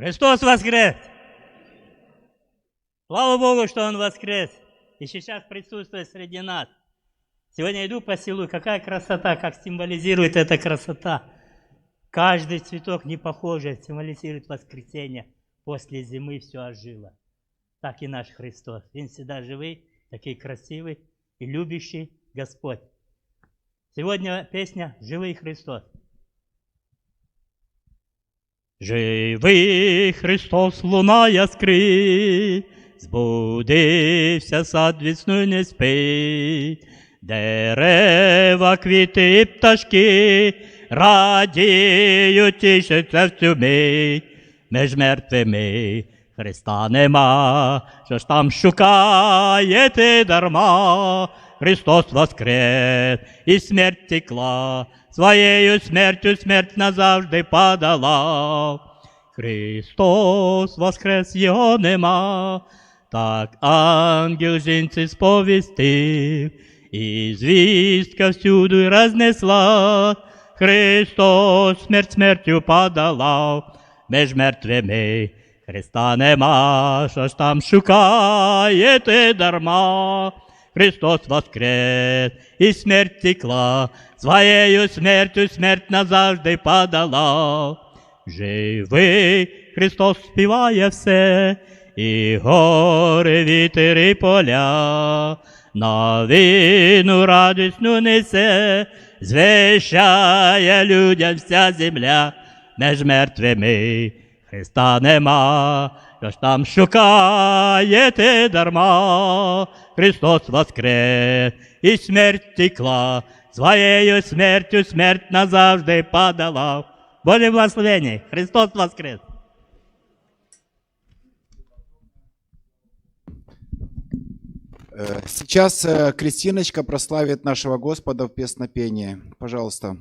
Христос воскрес! Слава Богу, что Он воскрес и сейчас присутствует среди нас. Сегодня иду по селу, какая красота, как символизирует эта красота. Каждый цветок не похожий, символизирует воскресенье. После зимы все ожило. Так и наш Христос. Он всегда живый, такой красивый и любящий Господь. Сегодня песня «Живый Христос». Живий Христос, луна яскрить, збудився сад вісною не спить, дерева, квіти пташки радіють, тішаться в цю мить, між мертвими Христа нема, що ж там шукаєте дарма, Христос воскрес, і смерть текла, своєю смертю смерть назавжди падала. Христос воскрес його нема, так ангел жінці сповістив, і звістка всюди рознесла, Христос смерть смертю подолав, між мертвими Христа нема, що ж там шукаєте дарма. Христос воскрес, і смерть текла, своєю смертю смерть назавжди подолав. Живий Христос співає все, і гори, вітер і поля, новину радісну несе, звещає людям вся земля, між мертвими Христа нема, що ж там шукаєте дарма, Христос воскрес, і смерть текла, своєю смертю смерть назавжди подала. Боже благословение! Христос воскрес! Э, Сейчас э, Кристиночка прославит нашего Господа в песнопении. Пожалуйста.